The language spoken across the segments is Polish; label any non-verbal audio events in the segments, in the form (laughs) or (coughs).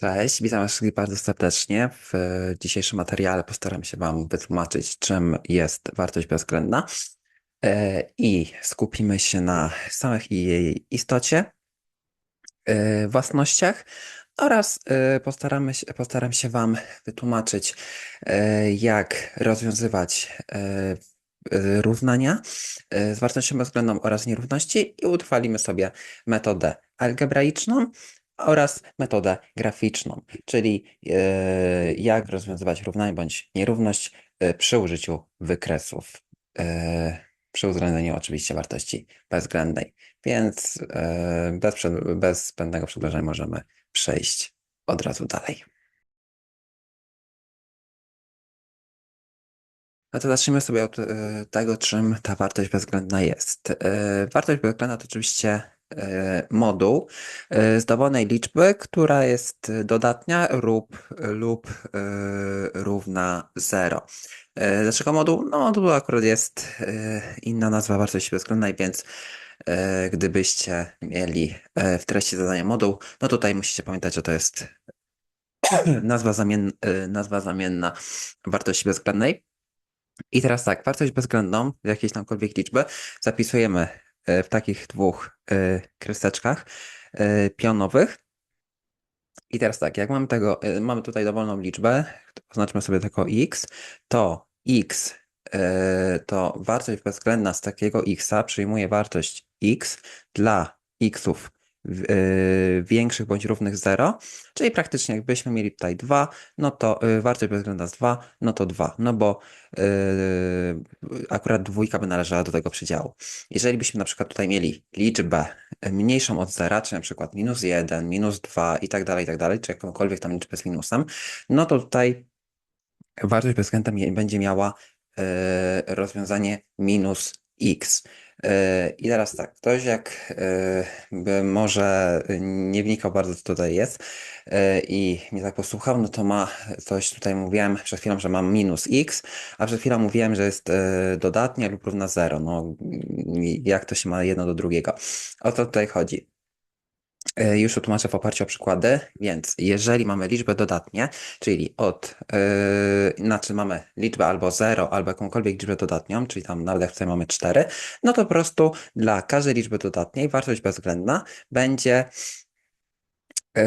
Cześć, witam wszystkich bardzo serdecznie. W dzisiejszym materiale postaram się Wam wytłumaczyć, czym jest wartość bezwzględna e, i skupimy się na samych jej istocie, e, własnościach oraz e, postaramy się, postaram się Wam wytłumaczyć, jak rozwiązywać równania z wartością bezwzględną oraz nierówności i utrwalimy sobie metodę algebraiczną oraz metodę graficzną, czyli e, jak rozwiązywać równanie bądź nierówność e, przy użyciu wykresów, e, przy uwzględnieniu oczywiście wartości bezwzględnej. Więc bez, bez zbędnego przedłużenia możemy przejść od razu dalej. No to zacznijmy sobie od tego, czym ta wartość bezwzględna jest. Wartość bezwzględna to oczywiście moduł e, z dowolnej liczby, która jest dodatnia lub, lub e, równa 0. Dlaczego moduł? No moduł akurat jest inna nazwa wartości bezwzględnej, więc gdybyście mieli w treści zadania moduł, no tutaj musicie pamiętać, że to jest (clears throat) nazwa, zamien, nazwa zamienna wartości bezwzględnej. I teraz tak, wartość bezwzględną jakiejś tamkolwiek liczby zapisujemy E, w takich dwóch e, kreseczkach e, pionowych. I teraz tak, jak mamy tego, mamy tutaj dowolną liczbę, oznaczmy sobie tylko x, to x to wartość bezwzględna z takiego x przyjmuje wartość x dla xów większych bądź równych 0, czyli praktycznie jakbyśmy mieli tutaj 2, no to y, wartość bezwzględna z 2, no to 2, no bo yy, akurat dwójka by należała do tego przedziału. Jeżeli byśmy na przykład tutaj mieli liczbę mniejszą od 0, czy na przykład minus 1, minus 2 i tak dalej, i tak dalej, czy jakąkolwiek tam liczbę z minusem, no to tutaj wartość bezwzględna będzie miała rozwiązanie minus x. E, I teraz tak, ktoś jak e, może nie wnikał bardzo, co tutaj jest e, i mnie tak posłuchał, no to ma coś, tutaj mówiłem przed chwilą, że mam minus x, a przed chwilą mówiłem, że jest dodatnia lub równa 0. No, jak to się ma jedno do drugiego? O co tutaj chodzi? E, już tłumaczę w oparciu o przykłady, więc jeżeli mamy liczbę dodatnie, czyli od, yy, znaczy mamy liczbę albo 0, albo jakąkolwiek liczbę dodatnią, czyli tam nawet jak tutaj mamy 4, no to po prostu dla każdej liczby dodatniej wartość bezwzględna będzie yy,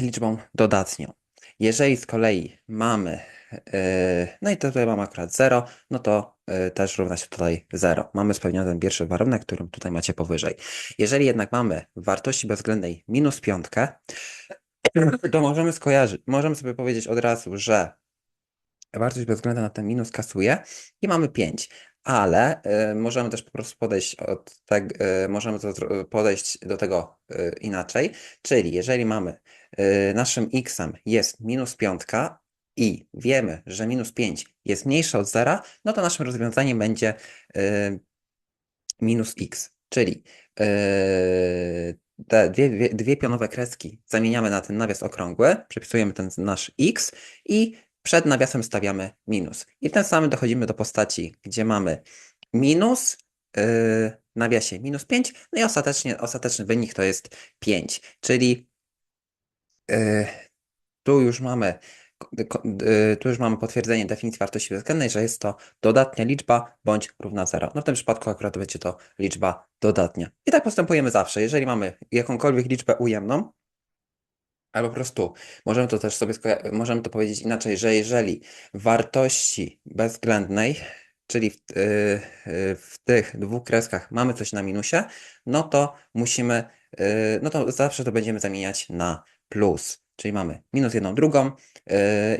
liczbą dodatnią. Jeżeli z kolei mamy no i tutaj mamy akurat 0, no to yy, też równa się tutaj 0. Mamy spełniony ten pierwszy warunek, który tutaj macie powyżej. Jeżeli jednak mamy wartości bezwzględnej minus piątkę, to możemy skojarzyć, możemy sobie powiedzieć od razu, że wartość bezwzględna na ten minus kasuje i mamy 5. Ale y, możemy też po prostu podejść od y, możemy to podejść do tego y, inaczej. Czyli jeżeli mamy naszym x-em jest minus piątka, i wiemy, że minus 5 jest mniejsze od zera, no to naszym rozwiązaniem będzie yy, minus x, czyli yy, te dwie, dwie, pionowe kreski zamieniamy na ten nawias okrągły, przepisujemy ten nasz x i przed nawiasem stawiamy minus. I ten samym dochodzimy do postaci, gdzie mamy minus yy, nawiasie minus 5, no i ostatecznie, ostateczny wynik to jest 5, czyli yy, tu już mamy tu już mamy potwierdzenie definicji wartości bezwzględnej, że jest to dodatnia liczba bądź równa 0. No w tym przypadku akurat będzie to liczba dodatnia. I tak postępujemy zawsze. Jeżeli mamy jakąkolwiek liczbę ujemną, albo po prostu możemy to też sobie możemy to powiedzieć inaczej, że jeżeli wartości bezwzględnej, czyli w, yy, w tych dwóch kreskach mamy coś na minusie, no to musimy, yy, no to zawsze to będziemy zamieniać na plus. Czyli mamy minus jedną drugą yy,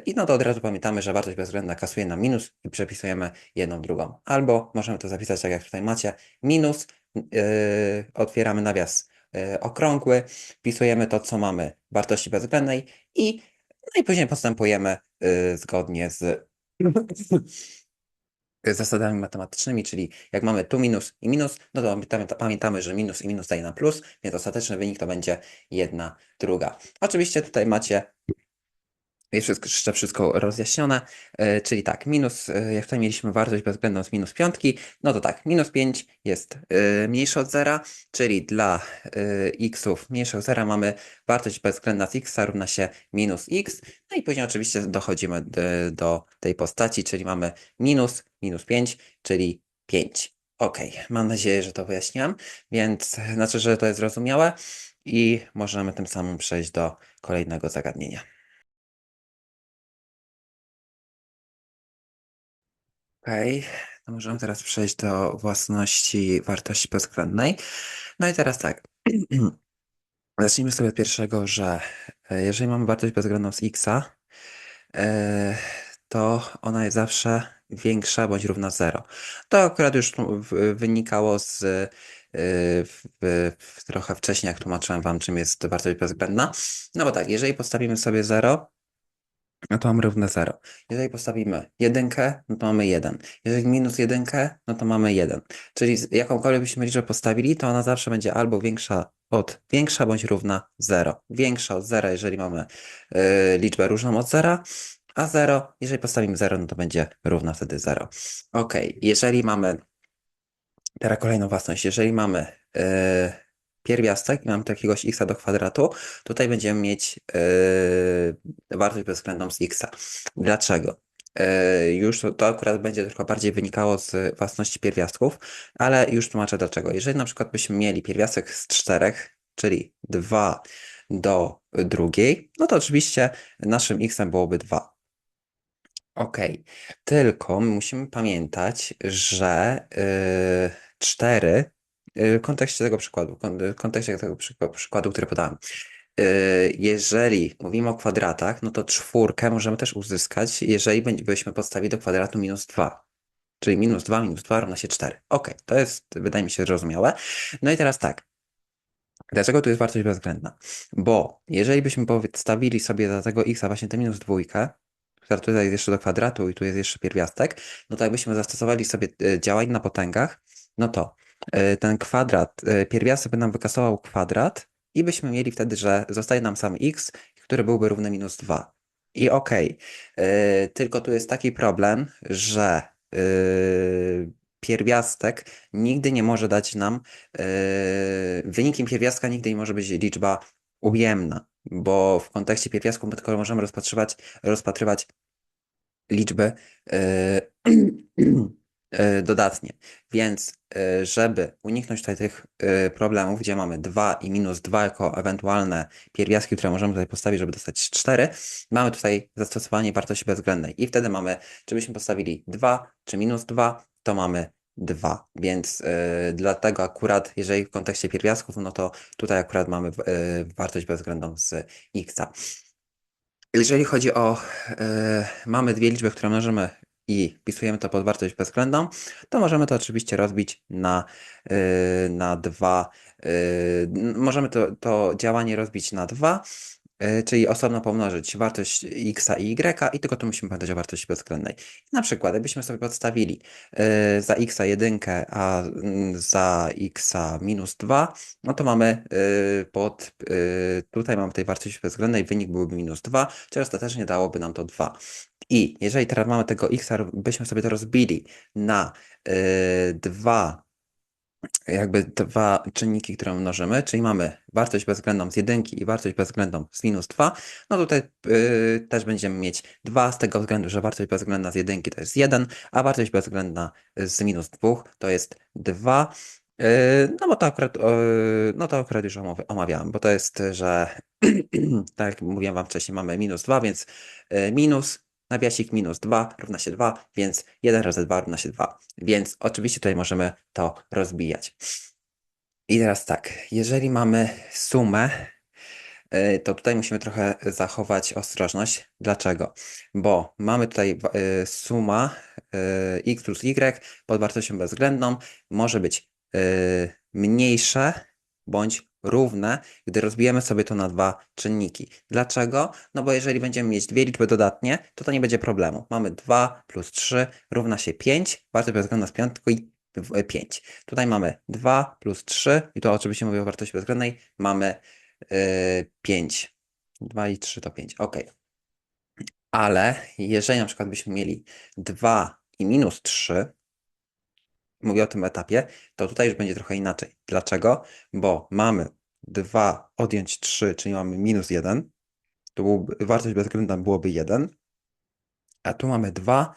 i no to od razu pamiętamy, że wartość bezwzględna kasuje na minus i przepisujemy jedną drugą. Albo możemy to zapisać tak jak tutaj macie, minus, yy, otwieramy nawias yy, okrągły, wpisujemy to, co mamy wartości bezwzględnej i, no i później postępujemy zgodnie z (laughs) zasadami matematycznymi, czyli jak mamy tu minus i minus, no to pamiętamy, że minus i minus daje na plus, więc ostateczny wynik to będzie jedna druga. Oczywiście tutaj macie Jest wszystko, jeszcze wszystko rozjaśnione, e, czyli tak, minus, e, jak tutaj mieliśmy wartość bezwzględną z minus piątki, no to tak, minus 5 jest e, mniejsze od zera, czyli dla xów mniejsze od zera mamy wartość bezwzględna z x równa się minus x, no i później oczywiście dochodzimy do, tej postaci, czyli mamy minus, minus 5, czyli 5. Ok, mam nadzieję, że to wyjaśniłam, więc znaczy, że to jest zrozumiałe i możemy tym samym przejść do kolejnego zagadnienia. Okej, to możemy teraz przejść do własności wartości bezwzględnej. No i teraz tak. (clears throat) Zacznijmy sobie od pierwszego, że e, jeżeli mamy wartość bezwzględną z x, to ona jest zawsze większa bądź równa 0. To akurat już wynikało z e, w, w, trochę wcześniej, jak tłumaczyłem wam, czym jest wartość bezwzględna. No bo tak, jeżeli postawimy sobie 0, no to mamy równe 0. Jeżeli postawimy jedynkę, no to mamy 1. Jeżeli minus jedynkę, no to mamy 1. Czyli jakąkolwiek byśmy liczbę postawili, to ona zawsze będzie albo większa od większa bądź równa 0. Większa od 0, jeżeli mamy y, liczbę różną od 0, a 0, jeżeli postawimy 0, no to będzie równa wtedy 0. Ok, jeżeli mamy teraz kolejną własność, jeżeli mamy y, pierwiastek i mamy tu jakiegoś x do kwadratu, tutaj będziemy mieć yy, wartość bezwzględną z x. Dlaczego? Yy, już to, to akurat będzie trochę bardziej wynikało z własności pierwiastków, ale już tłumaczę dlaczego. Jeżeli na przykład byśmy mieli pierwiastek z czterech, czyli 2 do drugiej, no to oczywiście naszym x byłoby 2. Ok, tylko my musimy pamiętać, że yy, 4 yy, w kontekście tego przykładu, w kontekście tego przyk- przykładu, który podałem. Yy, Jeżeli mówimy o kwadratach, no to czwórkę możemy też uzyskać, jeżeli byśmy podstawili do kwadratu minus 2. Czyli minus 2 minus 2 równa się 4. Ok, to jest, wydaje mi się, zrozumiałe. No i teraz tak. Dlaczego tu jest wartość bezwzględna? Bo jeżeli byśmy podstawili sobie do tego x właśnie tę minus dwójkę, która tutaj jest jeszcze do kwadratu i tu jest jeszcze pierwiastek, no to jakbyśmy zastosowali sobie e, działanie na potęgach, no to e, ten kwadrat, e, pierwiastek by nam wykasował kwadrat i byśmy mieli wtedy, że zostaje nam sam x, który byłby równy minus 2. I okej, e, tylko tu jest taki problem, że e, pierwiastek nigdy nie może dać nam, e, wynikiem pierwiastka nigdy nie może być liczba ujemna, bo w kontekście pierwiastku my tylko możemy rozpatrywać, rozpatrywać liczby e, (clears throat) e, dodatnie. Więc e, żeby uniknąć tutaj tych e, problemów, gdzie mamy 2 i minus 2 jako ewentualne pierwiastki, które możemy tutaj postawić, żeby dostać 4, mamy tutaj zastosowanie wartości bezwzględnej. I wtedy mamy, czy byśmy postawili 2 czy minus 2, to mamy 2. Więc e, dlatego akurat, jeżeli w kontekście pierwiastków, no to tutaj akurat mamy e, wartość bezwzględną z x. Jeżeli chodzi o, e, mamy dwie liczby, które mnożymy i wpisujemy to pod wartość bezwzględną, to możemy to oczywiście rozbić na, e, na dwa, n- możemy to, to działanie rozbić na dwa, e, czyli osobno pomnożyć wartość x i y i tylko tu musimy pamiętać o wartości bezwzględnej. Na przykład, jakbyśmy sobie podstawili e, za x jedynkę, a mm, za x minus 2, no to mamy y, pod, tutaj mamy tej wartości bezwzględnej, wynik byłby minus 2, czyli ostatecznie dałoby nam to 2. I jeżeli teraz mamy tego x, byśmy sobie to rozbili na y, dwa, jakby dwa czynniki, które mnożymy, czyli mamy wartość bezwzględną z jedynki i wartość bezwzględną z minus 2, no tutaj y, też będziemy mieć 2 z tego względu, że wartość bezwzględna z jedynki to jest 1, a wartość bezwzględna z minus 2 to jest 2. Yy, No bo to akurat, yy, no to akurat już omawi- omawiałem, bo to jest, że (clears throat) tak jak mówiłem wam wcześniej, mamy minus 2, więc yy, minus, nawiasik minus 2 równa się 2, więc 1 razy 2 równa się 2. Więc oczywiście tutaj możemy to rozbijać. I teraz tak, jeżeli mamy sumę, yy, to tutaj musimy trochę zachować ostrożność. Dlaczego? Bo mamy tutaj yy, suma yy, x plus y pod wartością bezwzględną może być mniejsze bądź równe, gdy rozbijemy sobie to na dwa czynniki. Dlaczego? No bo jeżeli będziemy mieć dwie liczby dodatnie, to to nie będzie problemu. Mamy 2 plus 3 równa się 5, wartość bezwzględna z piątki 5. Tutaj mamy 2 plus 3 i to oczywiście mówię o wartości bezwzględnej, mamy yy, 5. 2 i 3 to 5, ok. Ale jeżeli na przykład byśmy mieli 2 i minus 3, mówię o tym etapie, to tutaj już będzie trochę inaczej. Dlaczego? Bo mamy 2 odjąć 3, czyli mamy minus 1, to byłby, wartość bezwzględna byłoby 1, a tu mamy 2,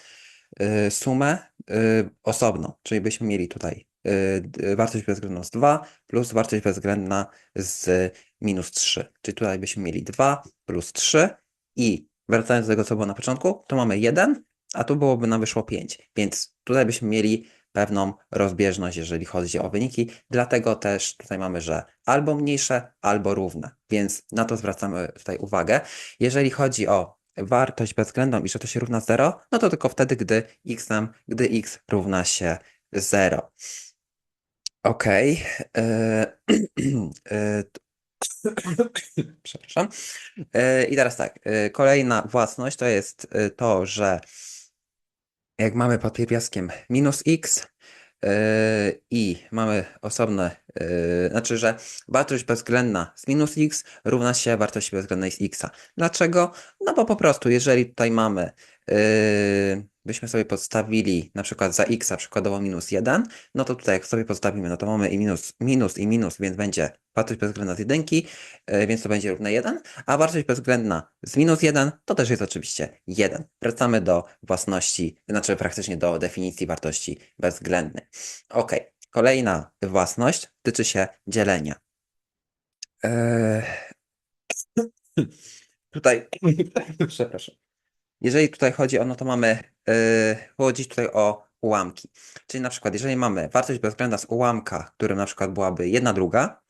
y, sumę y, osobną, czyli byśmy mieli tutaj y, wartość bezwzględną z 2 plus wartość bezwzględna z minus 3, czyli tutaj byśmy mieli 2 plus 3 i wracając do tego, co było na początku, to mamy 1, a tu byłoby nam wyszło 5, więc tutaj byśmy mieli pewną rozbieżność, jeżeli chodzi o wyniki, dlatego też tutaj mamy, że albo mniejsze, albo równe, więc na to zwracamy tutaj uwagę. Jeżeli chodzi o wartość bezwzględną i że to się równa 0, no to tylko wtedy, gdy x gdy x równa się 0. Ok. (coughs) Przepraszam. E, I teraz tak, e, kolejna własność to jest e, to, że jak mamy pod pierwiastkiem minus x yy, i mamy osobne, yy, znaczy, że wartość bezwzględna z minus x równa się wartości bezwzględnej z x. Dlaczego? No bo po prostu, jeżeli tutaj mamy, yy, byśmy sobie podstawili na przykład za x przykładowo minus 1, no to tutaj jak sobie podstawimy, no to mamy i minus, minus i minus, więc będzie wartość bezwzględna z jedynki, yy, więc to będzie równe 1, a wartość bezwzględna z minus 1 to też jest oczywiście 1. Wracamy do własności, znaczy praktycznie do definicji wartości bezwzględnej. Ok, kolejna własność tyczy się dzielenia. Eee, (clears throat) Tutaj, (clears throat) przepraszam. Jeżeli tutaj chodzi o, no to mamy, yy, tutaj o ułamki. Czyli na przykład, jeżeli mamy wartość bezwzględna z ułamka, którym na przykład byłaby jedna druga,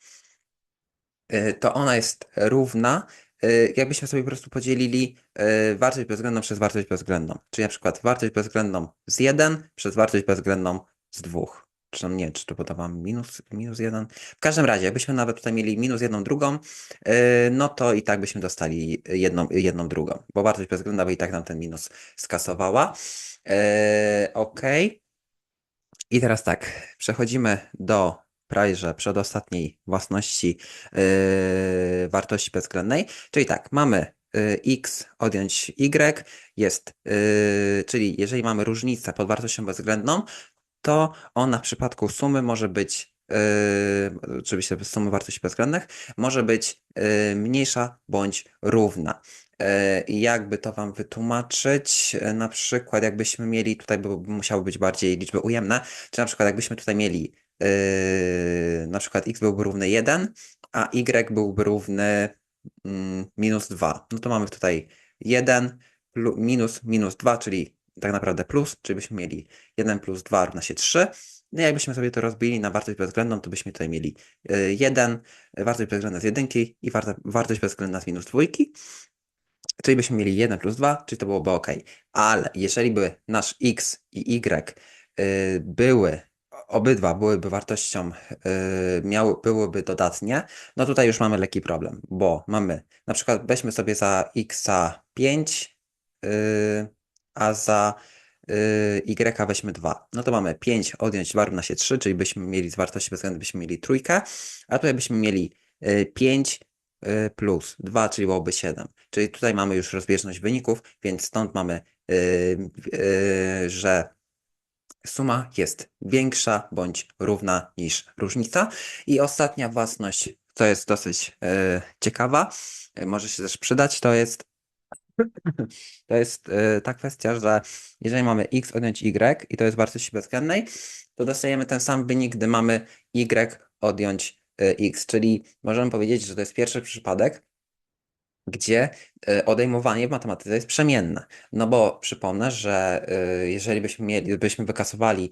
yy, to ona jest równa, yy, jakbyśmy sobie po prostu podzielili yy, wartość bezwzględną przez wartość bezwzględną. Czyli na przykład wartość bezwzględną z 1 przez wartość bezwzględną z 2. Czy nie, czy tu podawam minus, minus 1. W każdym razie, jakbyśmy nawet tutaj mieli minus jedną drugą, yy, no to i tak byśmy dostali jedną, jedną drugą, bo wartość bezwzględna by i tak nam ten minus skasowała. Yy, ok. I teraz tak, przechodzimy do prawie przedostatniej własności yy, wartości bezwzględnej. Czyli tak, mamy yy, x odjąć y jest, yy, czyli jeżeli mamy różnicę pod wartością bezwzględną, to ona w przypadku sumy może być, yy, oczywiście sumy wartości bezwzględnych, może być yy, mniejsza bądź równa. Yy, I jakby to Wam wytłumaczyć, yy, na przykład jakbyśmy mieli, tutaj by musiały być bardziej liczby ujemne, czy na przykład jakbyśmy tutaj mieli, yy, na przykład x byłby równy 1, a y byłby równy mm, minus 2, no to mamy tutaj 1 plu- minus minus 2, czyli tak naprawdę plus, czyli byśmy mieli 1 plus 2 równa się 3. No i jakbyśmy sobie to rozbili na wartość bezwzględną, to byśmy tutaj mieli y, 1, wartość bezwzględna z 1 i wartość bezwzględna z minus 2. Czyli byśmy mieli 1 plus 2, czyli to byłoby ok. Ale jeżeli by nasz x i y y, były, obydwa byłyby wartością, y, miały, byłyby dodatnie, no tutaj już mamy lekki problem, bo mamy, na przykład weźmy sobie za x 5, y, a za y, y weźmy 2. No to mamy 5 odjąć 2 równa się 3, czyli byśmy mieli z wartości bezwzględnej byśmy mieli trójkę, a tutaj byśmy mieli y, 5 y, plus 2, czyli byłoby 7. Czyli tutaj mamy już rozbieżność wyników, więc stąd mamy, y, y, że suma jest większa bądź równa niż różnica. I ostatnia własność, co jest dosyć y, ciekawa, y, może się też przydać, to jest (laughs) to jest y, ta kwestia, że jeżeli mamy x odjąć y i to jest wartości bezwzględnej, to dostajemy ten sam wynik, gdy mamy y odjąć y, x, czyli możemy powiedzieć, że to jest pierwszy przypadek, gdzie y, odejmowanie w matematyce jest przemienne. No bo przypomnę, że jeżeli byśmy mieli, byśmy wykasowali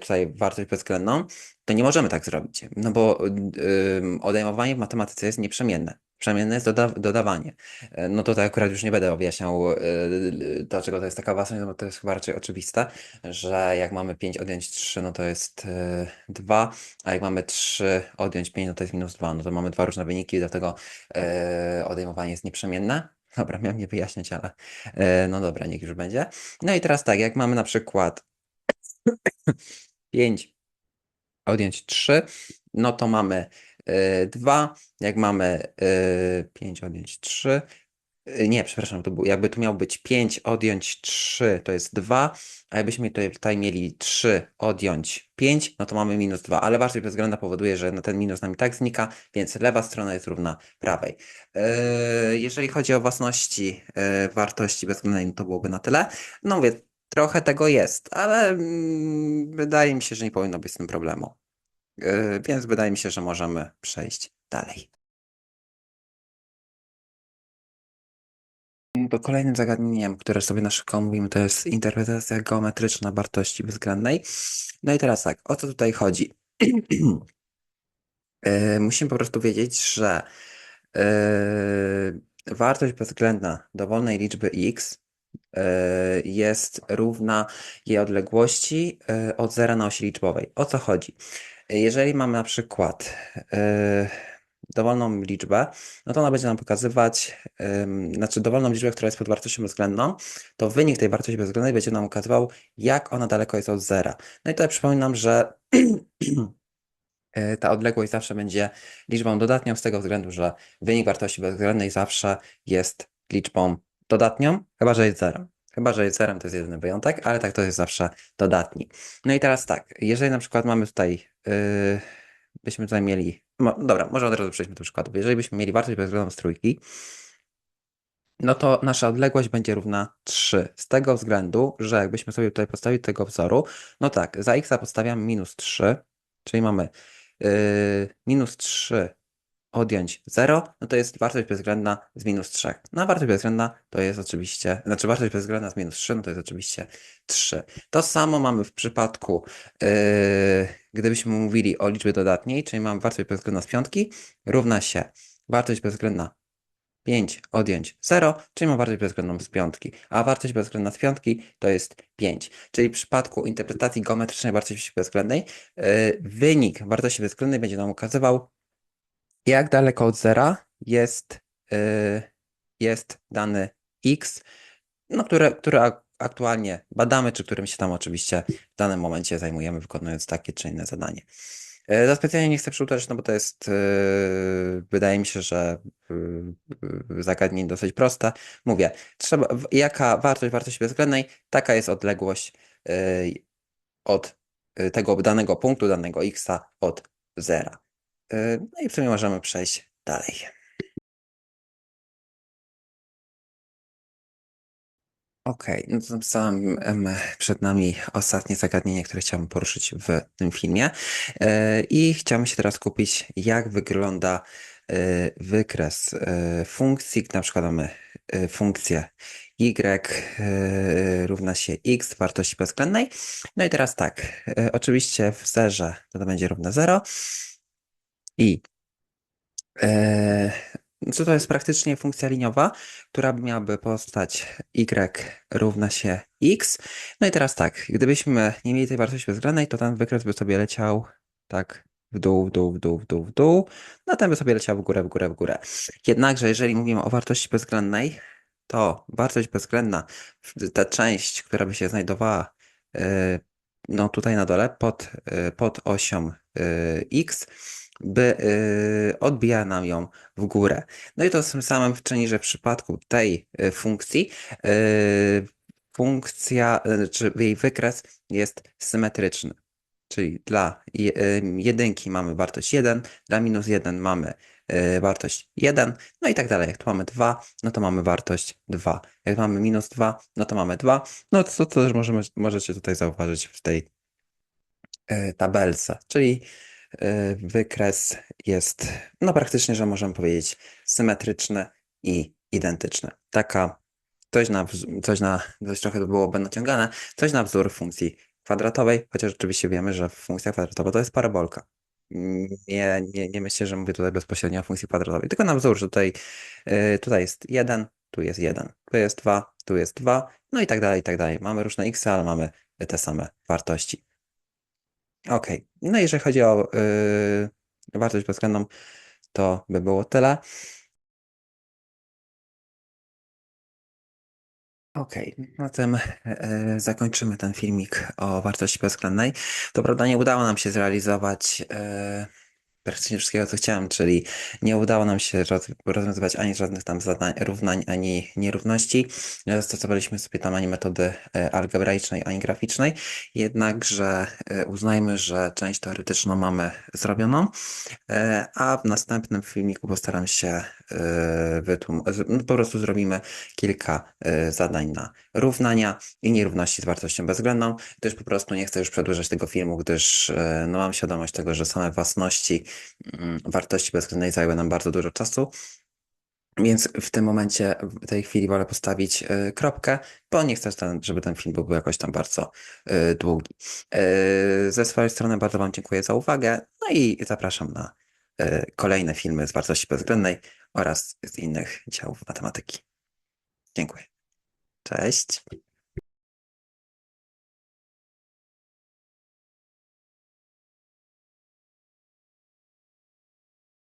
tutaj wartość bezwzględną, to nie możemy tak zrobić, no bo odejmowanie w matematyce jest nieprzemienne. Przemienne jest doda dodawanie. E, No tutaj akurat już nie będę objaśniał, yy, dlaczego to jest taka własność, no bo to jest chyba raczej oczywiste, że jak mamy 5 odjąć 3, no to jest yy, 2, a jak mamy 3 odjąć 5, no to jest minus 2. No to mamy dwa różne wyniki, dlatego odejmowanie jest nieprzemienne. (laughs) Dobra, miałem nie wyjaśniać, ale no dobra, niech już będzie. No i teraz tak, jak mamy na przykład 5 odjąć 3, no to mamy 2, jak mamy 5 odjąć 3, Y, Nie, przepraszam, to był, jakby tu miał być 5 odjąć 3, to jest 2, a jakbyśmy tutaj, mieli 3 odjąć 5, no to mamy minus 2, ale wartość bezwzględna powoduje, że no ten minus nam i tak znika, więc lewa strona jest równa prawej. Jeżeli chodzi o własności wartości bezwzględnej, no to byłoby na tyle. No mówię, trochę tego jest, ale mm, wydaje mi się, że nie powinno być z tym problemu. Yy, Więc wydaje mi się, że możemy przejść dalej. To kolejnym zagadnieniem, które sobie na szybko omówimy, to jest interpretacja geometryczna wartości bezwzględnej. No i teraz tak, o co tutaj chodzi? (clears throat) Yy, Musimy po prostu wiedzieć, że yy, wartość bezwzględna dowolnej liczby x jest równa jej odległości od zera na osi liczbowej. O co chodzi? Jeżeli mamy na przykład yy, dowolną liczbę, no to ona będzie nam pokazywać, znaczy dowolną liczbę, która jest pod wartością bezwzględną, to wynik tej wartości bezwzględnej będzie nam ukazywał, jak ona daleko jest od zera. No i tutaj przypominam, że y, (clears throat) ta odległość zawsze będzie liczbą dodatnią z tego względu, że wynik wartości bezwzględnej zawsze jest liczbą dodatnią, chyba że jest zerem. Chyba, że jest zerem, to jest jedyny wyjątek, ale tak to jest zawsze dodatni. No i teraz tak, jeżeli na przykład mamy tutaj, yy, byśmy tutaj mieli, no, dobra, może od razu przejdźmy do przykładu. Jeżeli byśmy mieli wartość bezwzględną z trójki, no to nasza odległość będzie równa 3. Z tego względu, że jakbyśmy sobie tutaj postawili tego wzoru, no tak, za x podstawiamy minus 3, czyli mamy yy, minus 3 odjąć 0, no to jest wartość bezwzględna z minus 3. No a wartość bezwzględna to jest oczywiście, znaczy wartość bezwzględna z minus 3, no to jest oczywiście 3. To samo mamy w przypadku, yy, gdybyśmy mówili o liczbie dodatniej, czyli mamy wartość bezwzględna z piątki, równa się wartość bezwzględna 5 odjąć 0, czyli mam wartość bezwzględną z piątki, a wartość bezwzględna z piątki to jest 5. Czyli w przypadku interpretacji geometrycznej wartości bezwzględnej, yy, wynik wartości bezwzględnej będzie nam ukazywał, jak daleko od zera jest, yy, jest dany x, no, które, które ak- aktualnie badamy, czy którym się tam oczywiście w danym momencie zajmujemy, wykonując takie czy inne zadanie. Yy, Za specjalnie nie chcę przyuczać, no bo to jest, yy, wydaje mi się, że zagadnienie dosyć proste. Mówię, trzeba, jaka wartość wartości bezwzględnej, taka jest odległość od tego danego punktu, danego xa od zera. Yy, No i w sumie możemy przejść dalej. Okej, no to napisałem em, przed nami ostatnie zagadnienie, które chciałbym poruszyć w tym filmie. E, I chciałbym się teraz kupić, jak wygląda e, wykres e, funkcji. Na przykład mamy e, funkcję y e, równa się x wartości bezwzględnej. No i teraz tak, e, oczywiście w zerze to, to będzie równe 0 i e, co to jest praktycznie funkcja liniowa, która miałaby postać y równa się x. No i teraz tak, gdybyśmy nie mieli tej wartości bezwzględnej, to ten wykres by sobie leciał tak w dół, w dół, w dół, w dół, w dół, no ten by sobie leciał w górę, w górę, w górę. Jednakże, jeżeli mówimy o wartości bezwzględnej, to wartość bezwzględna, ta część, która by się znajdowała y, no tutaj na dole, pod, y, pod osią y, x, by y, odbija nam ją w górę. No i to tym samym czyni, że w przypadku tej y, funkcji y, funkcja, y, czy jej wykres jest symetryczny. Czyli dla y, jedynki mamy wartość 1, dla minus 1 mamy y, wartość 1, no i tak dalej. Jak tu mamy 2, no to mamy wartość 2. Jak mamy minus 2, no to mamy 2. No to, to też możemy, możecie tutaj zauważyć w tej tabelce. Czyli wykres jest, no praktycznie, że możemy powiedzieć, symetryczny i identyczny. Taka coś na, coś na, coś trochę to byłoby naciągane, coś na wzór funkcji kwadratowej, chociaż oczywiście wiemy, że funkcja kwadratowa to jest parabolka. Nie, nie, nie myślę, że mówię tutaj bezpośrednio o funkcji kwadratowej, tylko na wzór, że tutaj, y, tutaj jest 1, tu jest 1, tu jest 2, tu jest 2, no i tak dalej, i tak dalej. Mamy różne x, ale mamy te same wartości. Ok, no i jeżeli chodzi o y, wartość bezwzględną, to by było tyle. Okej, na tym e, zakończymy ten filmik o wartości bezwzględnej. To prawda, nie udało nam się zrealizować e, praktycznie wszystkiego, co chciałem, czyli nie udało nam się roz, rozwiązywać ani żadnych tam zadań, równań, ani nierówności. Nie Zastosowaliśmy sobie tam ani metody e, algebraicznej, ani graficznej, jednakże e, uznajmy, że część teoretyczną mamy zrobioną, e, a w następnym filmiku postaram się wytłumaczyć, po prostu zrobimy kilka e, zadań na równania i nierówności z wartością bezwzględną, gdyż po prostu nie chcę już przedłużać tego filmu, gdyż e, no, mam świadomość tego, że same własności mm, wartości bezwzględnej zajęły nam bardzo dużo czasu. Więc w tym momencie, w tej chwili wolę postawić e, kropkę, bo nie chcę, żeby ten film był jakoś tam bardzo e, długi. E, Ze swojej strony bardzo Wam dziękuję za uwagę, no i zapraszam na e, kolejne filmy z wartości bezwzględnej oraz z innych działów matematyki. Dziękuję. Cześć.